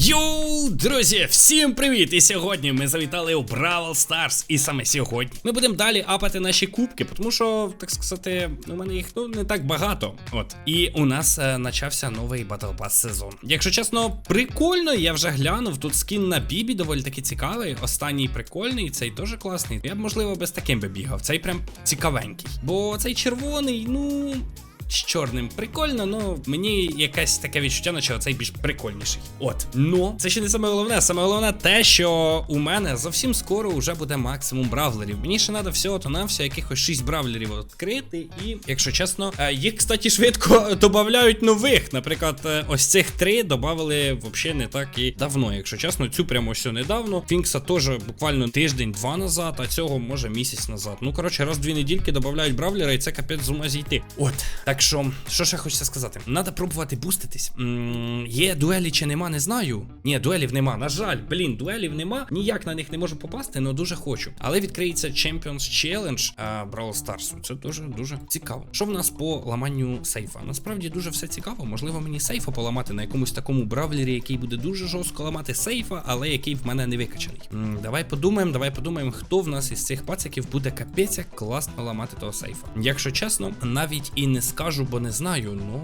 Йоу, друзі, всім привіт! І сьогодні ми завітали у Бравл Старс. І саме сьогодні ми будемо далі апати наші кубки, тому що, так сказати, у мене їх ну не так багато. От. І у нас е, почався новий Battle Pass сезон. Якщо чесно, прикольно, я вже глянув. Тут скін на Бібі доволі таки цікавий. Останній прикольний, цей теж класний. Я б, можливо, без таким би бігав. Цей прям цікавенький. Бо цей червоний, ну. З чорним прикольно, ну мені якесь таке відчуття, наче цей більш прикольніший. От, ну це ще не саме головне. Саме головне те, що у мене зовсім скоро вже буде максимум бравлерів. Мені ще треба всього то на якихось 6 бравлерів відкрити. І, якщо чесно, е, їх, кстати, швидко додають нових. Наприклад, е, ось цих три додали взагалі не так і давно. Якщо чесно, цю прямо все недавно. Фінкса теж буквально тиждень-два назад, а цього може місяць назад. Ну коротше, раз дві недільки додають бравлера, і це капець з ума зійти. От так що, що ще хочеться сказати? Надо пробувати буститись. М, є дуелі чи нема, не знаю. Ні, дуелів нема. На жаль, блін, дуелів нема. Ніяк на них не можу попасти, але дуже хочу. Але відкриється Champions Challenge Brawl Stars. Це дуже дуже цікаво. Що в нас по ламанню сейфа? Насправді дуже все цікаво. Можливо, мені сейфа поламати на якомусь такому бравлері, який буде дуже жорстко ламати сейфа, але який в мене не викачаний. М, давай подумаємо, давай подумаємо, хто в нас із цих пациків буде капець класно ламати того сейфа. Якщо чесно, навіть і не скажу, бо не знаю. Ну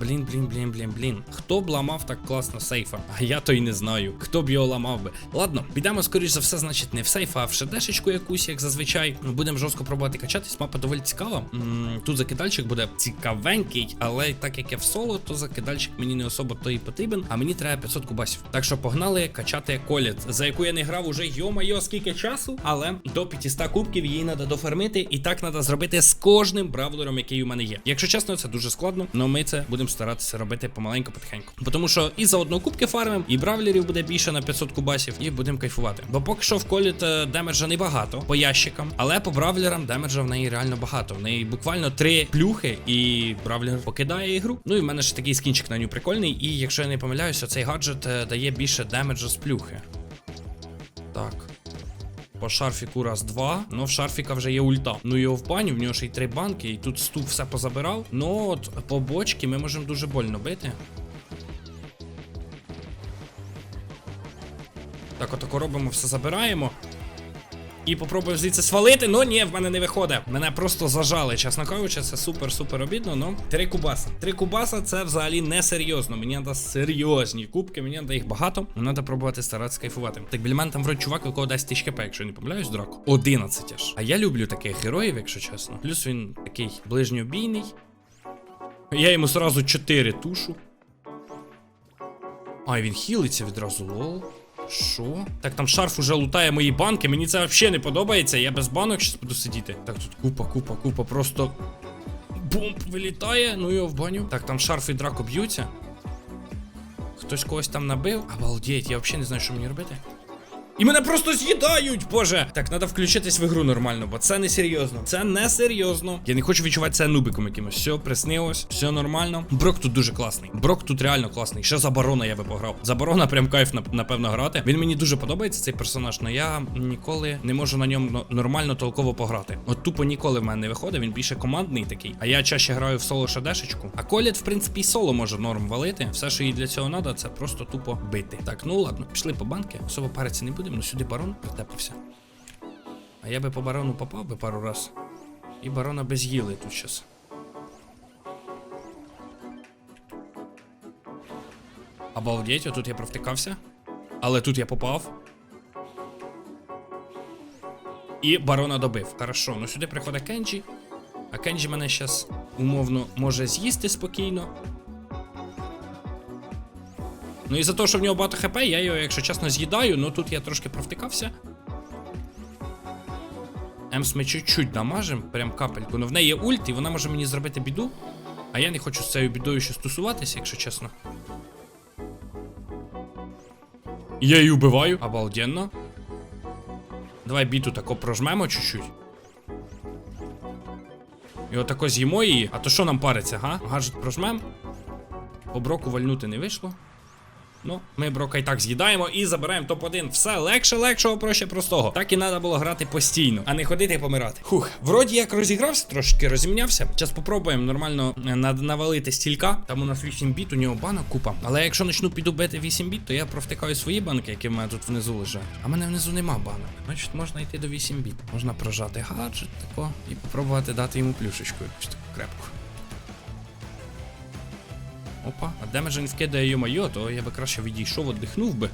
блін, блін, блін, блін, блін. Хто б ламав так класно сейфа? А я то й не знаю. Хто б його ламав би. Ладно, підемо, скоріш за все, значить, не в сейф, а в шедешечку якусь, як зазвичай. Будемо жорстко пробувати качатись. Мапа доволі цікава. М, Тут закидальчик буде цікавенький, але так як я в соло, то закидальчик мені не особо то і потрібен, а мені треба 500 кубасів. Так що погнали качати коліт, за яку я не грав уже йо-майо скільки часу, але до 500 кубків її треба дофармити, і так треба зробити з кожним бравлером, який у мене є. Якщо чесно, це дуже складно, але ми це будемо старатися робити помаленьку потихеньку. Тому що і за одну кубки фармим, і бравлерів буде більше на 500 кубасів, і будемо кайфувати. Бо поки що в коліт демеджа небагато по ящикам, але по бравлерам демеджа в неї реально багато. В неї буквально три плюхи, і бравлер покидає ігру. Ну і в мене ще такий скінчик на нього прикольний. І якщо я не помиляюся, цей гаджет е, дає більше демеджа з плюхи. Так. По шарфіку раз два. Ну в шарфіка вже є ульта. Ну його в баню, в нього ще й три банки, і тут ступ все позабирав. Ну от по бочці ми можемо дуже больно бити. Так, отако робимо, все забираємо. І попробую звідси свалити, ну ні, в мене не виходить. Мене просто зажали, чесно кажучи, це супер-супер обідно, ну. Три кубаса. Три кубаса це взагалі не серйозно. Мені треба серйозні кубки, мені треба їх багато. Ну, треба пробувати старатися кайфувати. Так біля мене там вроді чувак, у якого дасть тисяч кп, якщо не помиляюсь, драку. 11 аж. А я люблю таких героїв, якщо чесно. Плюс він такий ближньобійний. Я йому сразу 4 тушу. А, він хілиться відразу, лол. Що? Так там шарф уже лутає мої банки. Мені це взагалі не подобається. Я без банок щас буду сидіти. Так, тут купа, купа, купа. Просто бомб вилітає. Ну його в баню. Так, там шарф і драко б'ються. Хтось когось там набив. Обалдеть, я взагалі не знаю, що мені робити. І мене просто з'їдають, боже! Так, треба включитись в ігру нормально, бо це не серйозно. Це не серйозно. Я не хочу відчувати це нубиком якимось. Все, приснилось, все нормально. Брок тут дуже класний. Брок тут реально класний. Ще за барона я би пограв. За барона прям кайф, напевно, грати. Він мені дуже подобається, цей персонаж, але я ніколи не можу на ньому нормально толково пограти. От тупо ніколи в мене не виходить, він більше командний такий. А я чаще граю в соло шедешечку. А коліт, в принципі, соло може норм валити. Все, що їй для цього треба, це просто тупо бити. Так, ну ладно, пішли по банки. Особо париться не будемо, ну сюди барон притепився. А я би по барону попав би пару раз. І барона без їли тут щас. Обалдеть, отут я провтикався. Але тут я попав. І барона добив. Хорошо, ну сюди приходить Кенджі. А Кенджі мене зараз умовно може з'їсти спокійно. Ну і за те, що в нього багато хп, я його, якщо чесно, з'їдаю, ну тут я трошки провтикався. Емс ми чуть-чуть дамажим, прям капельку. Ну в неї є ульт, і вона може мені зробити біду. А я не хочу з цією бідою ще стосуватися, якщо чесно. Я її вбиваю. Обалденно. Давай біту тако прожмемо чуть-чуть. І отако з'їмо її. А то що нам париться, га? Гаджет прожмем. По броку вальнути не вийшло. Ну, ми брока і так з'їдаємо і забираємо топ-1. Все легше, легшого, проще простого. Так і треба було грати постійно, а не ходити помирати. Хух, вроді як розігрався, трошки розімнявся. Зараз попробуємо нормально е, навалити стілька. Там у нас 8 біт, у нього банок купа. Але якщо почну піду бити 8 біт, то я провтикаю свої банки, які в мене тут внизу лежать. А мене внизу нема банок. Значить, можна йти до 8 біт. Можна прожати гаджет тако і попробувати дати йому таку крепку. Опа, а демеджа він вкидає йо-майо, то я би краще відійшов, віддихнув би.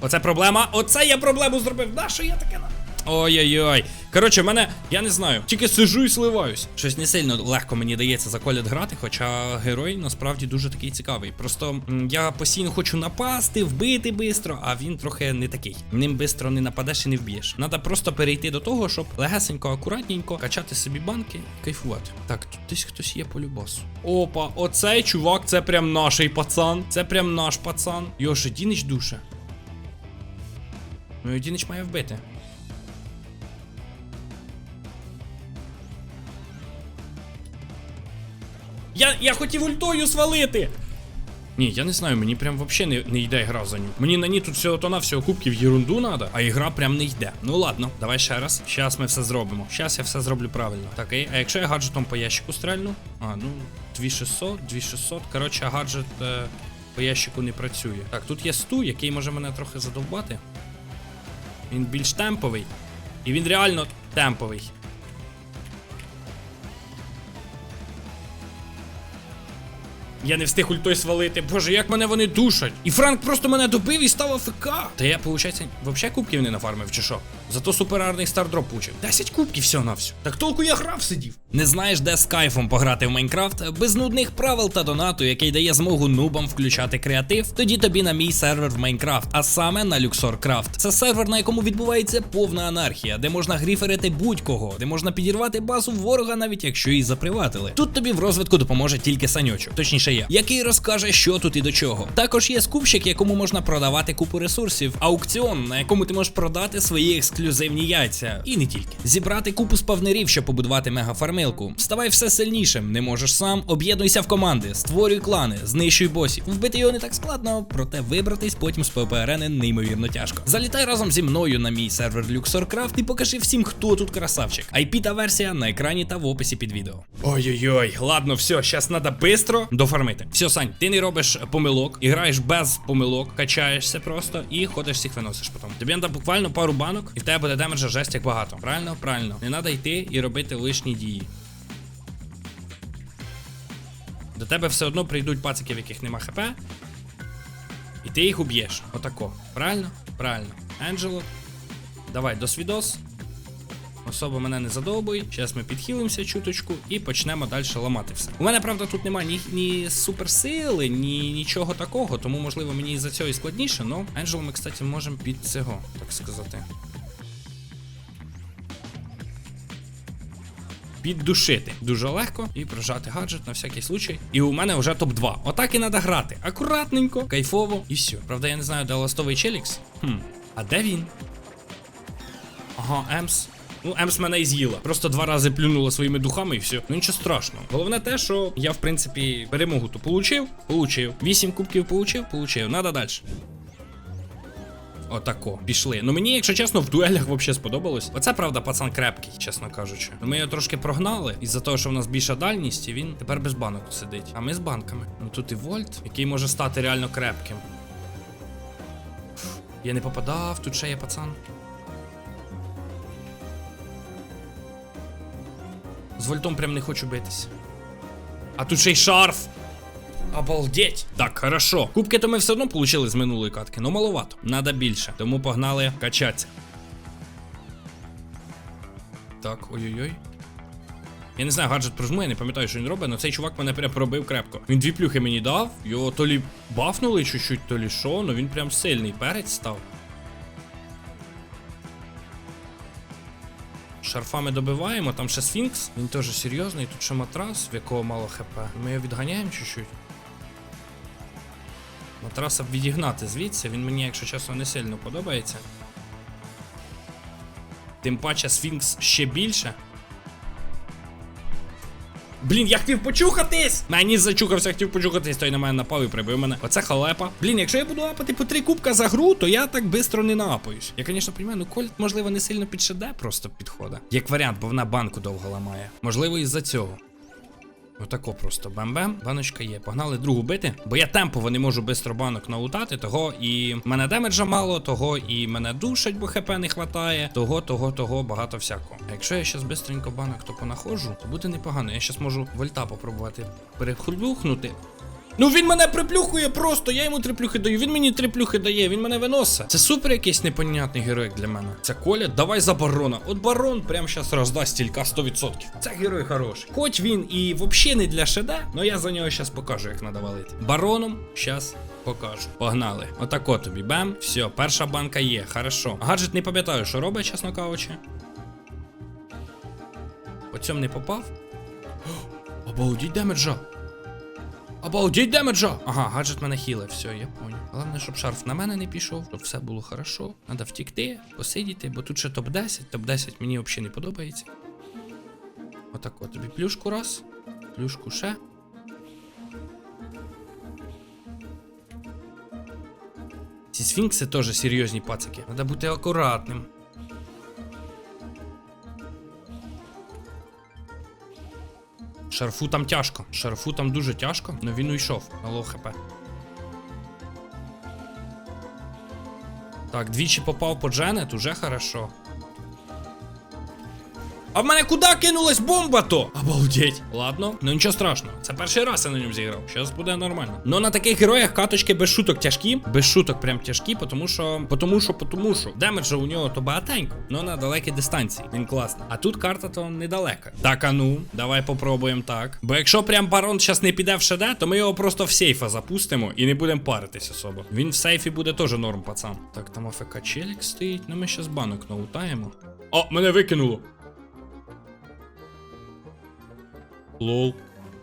Оце проблема. Оце я проблему зробив. На що я таке. Ой-ой-ой. Коротше, мене, я не знаю, тільки сижу і сливаюсь. Щось не сильно легко мені дається за коліт грати, хоча герой насправді дуже такий цікавий. Просто я постійно хочу напасти, вбити бистро, а він трохи не такий. Ним бистро не нападеш і не вб'єш. Надо просто перейти до того, щоб легесенько, акуратненько качати собі банки і кайфувати. Так, тут десь хтось є по любасу. Опа, оцей чувак, це прям наший пацан. Це прям наш пацан. Ще Дінич душе. Ну і Дінич має вбити. Я, я хотів ультою свалити. Ні, я не знаю, мені прям вообще не, не йде гра за ним. Мені на ній тут всього то на всього кубків єрунду надо, а ігра прям не йде. Ну ладно, давай ще раз. Щас ми все зробимо. Щас я все зроблю правильно. Так, і- а якщо я гаджетом по ящику стрельну? А, ну, 2600, 2600. Коротше, гаджет е, по ящику не працює. Так, тут є сту, який може мене трохи задовбати. Він більш темповий. І він реально темповий. Я не встиг ультой свалити. Боже, як мене вони душать. І Франк просто мене добив і став АФК. Та я, виходить, взагалі кубків не нафармив, чи що? Зато суперарний стардроп учив. 10 кубків всього на всю. Так толку я грав сидів. Не знаєш, де з кайфом пограти в Майнкрафт без нудних правил та донату, який дає змогу нубам включати креатив. Тоді тобі на мій сервер в Майнкрафт, а саме на Luxor Craft. Це сервер, на якому відбувається повна анархія, де можна гріферити будь-кого, де можна підірвати базу ворога, навіть якщо її заприватили. Тут тобі в розвитку допоможе тільки саньочок, точніше я, який розкаже, що тут і до чого. Також є скупщик, якому можна продавати купу ресурсів, аукціон, на якому ти можеш продати свої ексклюзивні яйця, і не тільки. Зібрати купу спавнерів, щоб побудувати мегафармилку. Ставай все сильнішим, не можеш сам, об'єднуйся в команди, створюй клани, знищуй босів. Вбити його не так складно, проте вибратись потім з ППРН неймовірно тяжко. Залітай разом зі мною на мій сервер LuxorCraft і покажи всім, хто тут красавчик. IP та версія на екрані та в описі під відео. Ой-ой-ой, ладно, все, зараз треба бистро дофармити. Все, Сань, ти не робиш помилок, і граєш без помилок, качаєшся просто і ходиш всіх виносиш потім. Тобі треба буквально пару банок, і в тебе буде демеджа жесть як багато. Правильно? Правильно. Не треба йти і робити лишні дії. До тебе все одно прийдуть пацики, в яких нема хп. І ти їх уб'єш. Отако. Правильно? Правильно. Енджело. Давай, досвідос. Особо мене не задовбуй. Зараз ми підхилимося чуточку і почнемо далі ламати все. У мене, правда, тут нема ні, ні суперсили, ні нічого такого, тому, можливо, мені із-за цього і складніше, але Енджело ми, кстати, можемо під цього, так сказати. Піддушити дуже легко і прожати гаджет на всякий случай. І у мене вже топ-2. Отак і треба грати. Акуратненько, кайфово і все. Правда, я не знаю, де ластовий челікс. Хм, а де він? Ага, Емс. Ну, Емс мене і з'їла. Просто два рази плюнула своїми духами і все. Ну нічого страшного. Головне те, що я, в принципі, перемогу то получив, получив. Вісім кубків получив, получив. Надо далі. Отако, пішли. Ну мені, якщо чесно, в дуелях взагалі сподобалось. Оце правда, пацан крепкий, чесно кажучи. Ми його трошки прогнали, із-за того, що в нас більша дальність, і він тепер без банок сидить. А ми з банками. Ну тут і Вольт, який може стати реально крепким. Я не попадав, тут ще є пацан. З вольтом прям не хочу битись. А тут ще й шарф. Обалдеть! Так, хорошо. Кубки то ми все одно получили з минулої катки, но маловато. Надо більше. Тому погнали качатися. Так, ой-ой-ой. Я не знаю, гаджет прожму, я не пам'ятаю, що він робить, але цей чувак мене прям пробив крепко. Він дві плюхи мені дав, його то лі бафнули чуть-чуть, то лі що, але він прям сильний перець став. Шарфами добиваємо, там ще сфінкс, він теж серйозний, тут ще матрас, в якого мало хп. Ми його відганяємо чуть-чуть. Матраса б відігнати звідси, він мені, якщо чесно, не сильно подобається. Тим паче сфінкс ще більше. Блін, я хотів почухатись! Мені зачухався, хотів почухатись, той на мене напав і прибив мене. Оце халепа. Блін, якщо я буду апати по три кубка за гру, то я так швидко не наапаюсь. Я, звісно, розумію, ну кольт, можливо, не сильно під ШД просто підходить. Як варіант, бо вона банку довго ламає. Можливо, із-за цього. Отако просто бем-бем, баночка є. Погнали другу бити, бо я темпово не можу бистро банок налутати, того і мене демеджа мало, того і мене душать, бо хп не хватає, того, того, того, багато всякого. А якщо я щас бистренько банок то понаходжу, то буде непогано. Я щас можу вольта попробувати перехлюхнути. Ну він мене приплюхує просто, я йому три плюхи даю, він мені три плюхи дає, він мене виносить. Це супер якийсь непонятний герой для мене. Це Коля, давай за барона. От барон прямо зараз роздасть стілька 100%. Це герой хороший. Хоч він і взагалі не для ШД, але я за нього зараз покажу, як надо валити. Бароном зараз покажу. Погнали. Отако тобі. Бем. Все, перша банка є, хорошо. Гаджет не пам'ятаю, що робить, чесно кажучи. По цьому не попав. Обалдіть демеджа. Обалдіть демеджа! Ага, гаджет мене хіле, все, я понял. Головне, щоб шарф на мене не пішов, щоб все було хорошо. Надо втікти, посидіти, бо тут ще топ-10. Топ-10 мені взагалі не подобається. Отак от тобі плюшку раз, плюшку ще. Ці сфінкси теж серйозні пацики. Треба бути акуратним. Шарфу там тяжко. Шарфу там дуже тяжко, але він уйшов на лоу хп. Так, двічі попав по Дженет, уже хорошо. А в мене куди кинулась бомба то? Обалдеть. Ладно, ну нічого страшного. Це перший раз я на ньому зіграв. Зараз буде нормально. Ну на таких героях каточки без шуток тяжкі. Без шуток прям тяжкі, тому що. Потому що, потому що. Демеджа у нього то багатенько, но на далекій дистанції. Він класний. А тут карта то недалека. Так, а ну, давай попробуємо так. Бо якщо прям барон зараз не піде в ШД, то ми його просто в сейфа запустимо і не будемо паритись особо. Він в сейфі буде теж норм, пацан. Так, там АФК челік стоїть, ну ми зараз банок наутаємо. О, мене викинуло. Лол.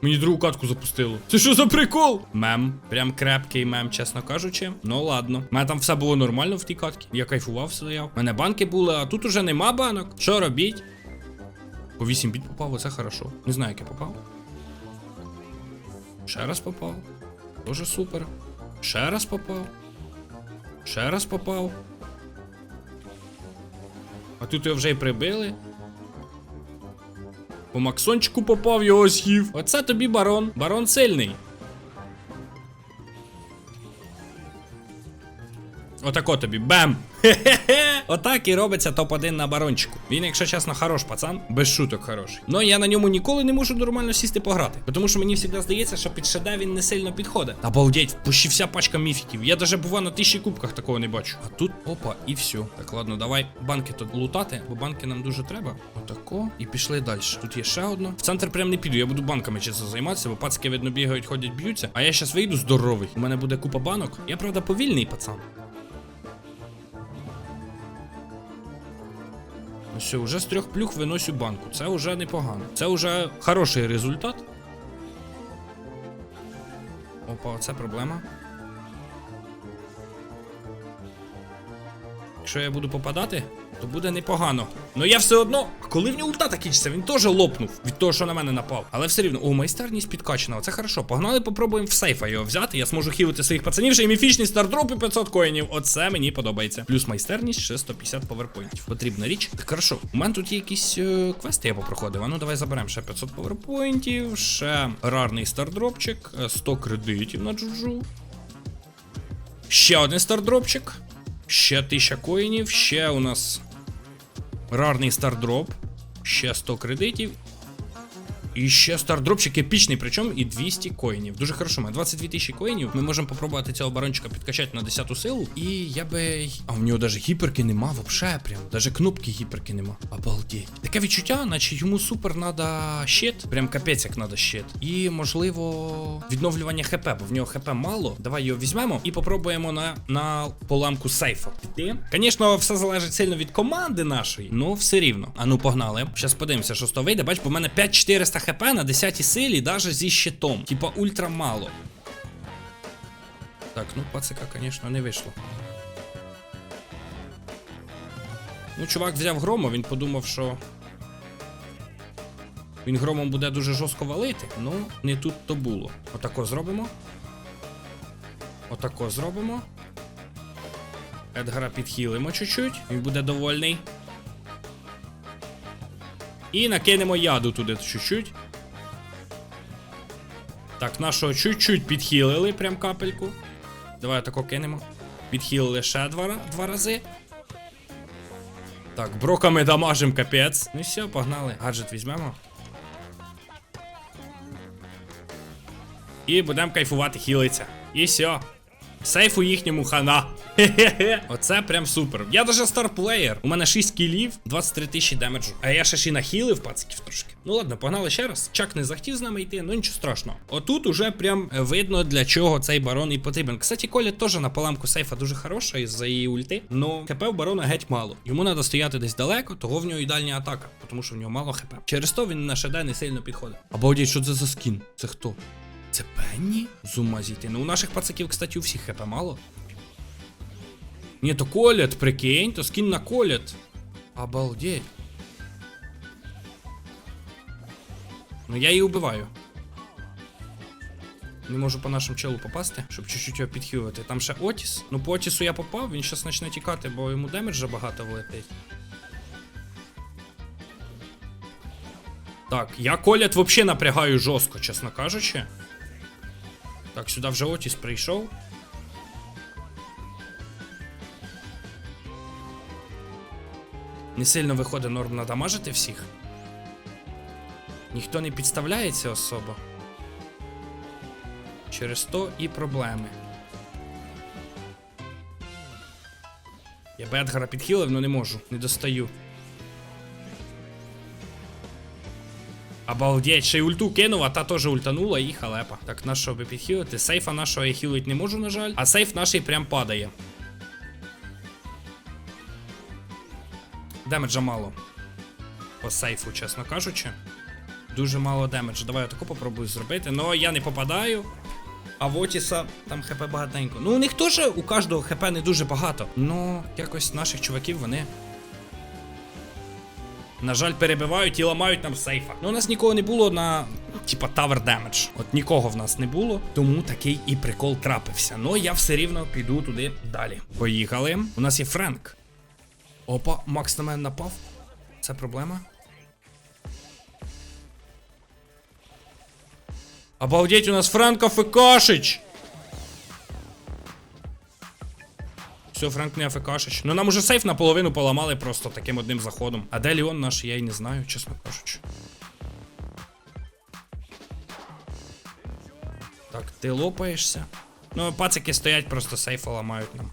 Мені другу катку запустило. Це що за прикол? Мем. Прям крепкий мем, чесно кажучи. Ну ладно. У мене там все було нормально в тій катці. Я кайфував, стояв. У мене банки були, а тут уже нема банок. Що робіть? По 8 біт попав, оце хорошо. Не знаю, як я попав. Ще раз попав. Дуже супер. Ще раз попав. Ще раз попав. А тут його вже й прибили. По Максончику попав, його з'їв. Оце тобі барон. Барон сильний. Отако тобі. Бем! Отак і робиться топ-1 на барончику. Він, якщо чесно, хорош пацан, без шуток хороший. Ну я на ньому ніколи не можу нормально сісти пограти. Тому що мені завжди здається, що під ШД він не сильно підходить. Обалдеть, вся пачка міфіків. Я даже бува на тисячі кубках такого не бачу. А тут опа, і все. Так, ладно, давай банки тут лутати, бо банки нам дуже треба. Отако. І пішли далі. Тут є ще одно. В центр прям не піду. Я буду банками чесно займатися, бо пацки, видно, бігають, ходять, б'ються. А я зараз вийду здоровий. У мене буде купа банок. Я правда повільний пацан. Все, вже з трьох плюх виносю банку. Це вже непогано. Це вже хороший результат. Опа, це проблема. Якщо я буду попадати, то буде непогано. Ну я все одно. Коли в нього ульта закінчиться, він теж лопнув від того, що на мене напав. Але все рівно, о, майстерність підкачана. Це хорошо. Погнали, попробуємо в сейфа його взяти. Я зможу хілити своїх пацанів, ще й міфічний стардроп і 500 коїнів. Оце мені подобається. Плюс майстерність, ще 150 поверпоінтів. Потрібна річ. Так, хорошо. У мене тут є якісь е, квести, я попроходив. А ну давай заберемо ще 500 поверпоінтів, ще рарний стардропчик, е, 100 кредитів на джуджу. Ще один стардропчик. Ще 1000 коїнів, ще у нас рарний стардроп, ще 100 кредитів. І ще стардропчик епічний, причому і 200 коїнів. Дуже хорошо, має 22 тисячі коїнів. Ми можемо попробувати цього барончика підкачати на 10 силу. І я би. А в нього навіть гіперки нема, вообще прям. Даже кнопки гіперки нема. Обалдеть. Таке відчуття, наче йому супер надо щит. Прям капець як надо щит. І можливо відновлювання ХП, бо в нього ХП мало. Давай його візьмемо і попробуємо на, на поламку сейфа. Піти. Звісно, все залежить сильно від команди нашої, ну все рівно. А ну погнали. Зараз подивимося, що з того вийде. Бач, бо в мене 5400 хп на 10 силі, навіть зі щитом. Типа ультра мало. Так, ну пацика, звісно, не вийшло. Ну, чувак взяв грома, він подумав, що. Він громом буде дуже жорстко валити. Ну, не тут то було. Отако зробимо. Отако зробимо. Едгара підхилимо чуть-чуть. Він буде довольний. І накинемо яду туди чуть-чуть. Так, нашого чуть-чуть підхилили, прям капельку. Давай тако кинемо. Підхилили ще два, два рази. Так, броками дамажим капець. Ну і все, погнали. Гаджет візьмемо. І будемо кайфувати хілиться. І все. Сейф у їхньому хана. Хе-хе-хе. Оце прям супер. Я даже старплеєр. У мене 6 кілів, 23 тисячі демеджу. А я ще ж і нахилив пациків трошки. Ну ладно, погнали ще раз. Чак не захотів з нами йти, ну нічого страшного. Отут уже прям видно для чого цей барон і потрібен. Кстати, Коля теж на поламку сейфа дуже хороша із-за її ульти. Но хп в барона геть мало. Йому треба стояти десь далеко, того в нього і атака, тому що в нього мало хп. Через то він на ШД не сильно підходить. Обалдеть, що це за скін? Це хто? Це Пенні? З ума. Ну у наших пацаків, кстати, у всіх хп мало. Ні, то колят, прикинь, то скін на колят. Обалдеть. Ну я її убиваю. Не можу по нашому челу попасти, щоб чуть-чуть його підхилити. Там ще Отіс. Ну по Отісу я попав, він щас почне тікати, бо йому демеджа багато влетить. Так, я колят взагалі напрягаю жорстко, чесно кажучи. Так, сюди вже Отіс прийшов. Не сильно виходить норм надамажити всіх. Ніхто не підставляється особо. Через то і проблеми. Я би Едгара підхилив, але не можу, не достаю. Обалдеть, ще й ульту кинув, а та теж ультанула і халепа. Так, на що би підхилити? Сейфа нашого я хілить не можу, на жаль. А сейф наш прям падає. Демеджа мало. По сейфу, чесно кажучи. Дуже мало демеджа. Давай я таку попробую зробити. Ну я не попадаю. А в Отіса там хп багатенько. Ну у них теж у кожного хп не дуже багато. Ну, якось наших чуваків вони. На жаль, перебивають і ламають нам сейфа. Ну, у нас нікого не було на. Типа Tower Damage. От нікого в нас не було, тому такий і прикол трапився. Ну я все рівно піду туди далі. Поїхали. У нас є Френк. Опа, Макс на мене напав. Це проблема. Обалдеть, у нас Франко ФКшич! Все, Френк не АФКшич. Ну нам уже сейф наполовину поламали просто таким одним заходом. А де Леон наш, я і не знаю, чесно кажучи. Так, ти лопаєшся. Ну, пацики стоять, просто сейфа ламають нам.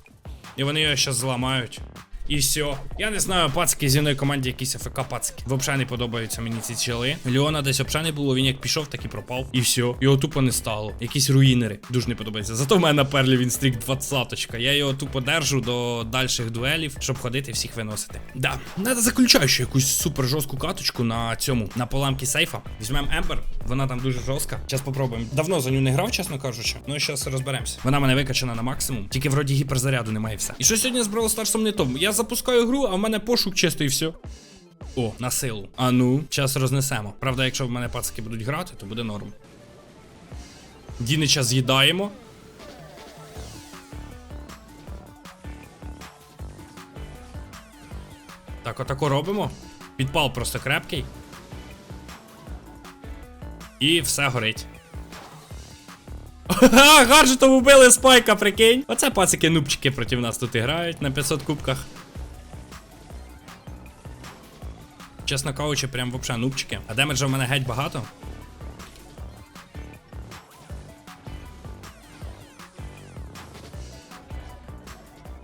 І вони його ще зламають. І все. Я не знаю, пацики зі мною команді якісь АФК пацики. Взагалі не подобаються мені ці чели. Леона десь взагалі не було, він як пішов, так і пропав. І все. Його тупо не стало. Якісь руїнери. Дуже не подобається. Зато в мене на перлі він стрік 20 Я його тупо держу до дальших дуелів, щоб ходити всіх виносити. Да, надо заключаючи якусь супер жорстку каточку на цьому, на поламки сейфа. Візьмемо Ембер, вона там дуже жорстка. Зараз попробуємо. Давно за нього не грав, чесно кажучи. Ну і зараз розберемося. Вона мене викачана на максимум. Тільки вроді гіперзаряду немає все. І що сьогодні з Brawl не тому? Я запускаю гру, а в мене пошук чисто і все. О, на силу. А ну, час рознесемо. Правда, якщо в мене пацики будуть грати, то буде норм. Дінича з'їдаємо. Так, отако робимо. Підпал просто крепкий. І все горить. Ха, гаджетом убили спайка, прикинь. Оце пацики нубчики проти нас тут грають на 500 кубках. Чесно кажучи, прям вообще нубчики. А демеджа в мене геть багато.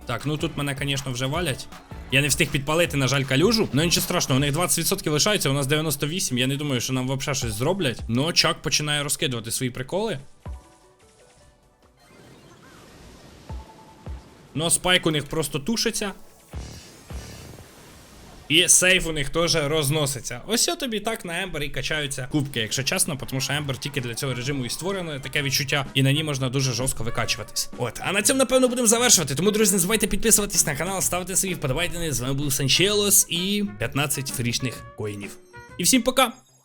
Так, ну тут мене, звісно, вже валять. Я не встиг підпалити, на жаль, калюжу. Ну нічого страшного, у них 20% лишається, у нас 98. Я не думаю, що нам взагалі щось зроблять. Ну, Чак починає розкидувати свої приколи. Ну, спайк у них просто тушиться. І сейф у них теж розноситься. Ось тобі так на Ембер і качаються кубки, якщо чесно, тому що Ембер тільки для цього режиму і створено таке відчуття, і на ній можна дуже жорстко викачуватись. От, а на цьому, напевно, будемо завершувати. Тому, друзі, не забувайте підписуватись на канал, ставити свої вподобайдені. З вами був Санчелос і 15 фрішних коїнів. І всім пока!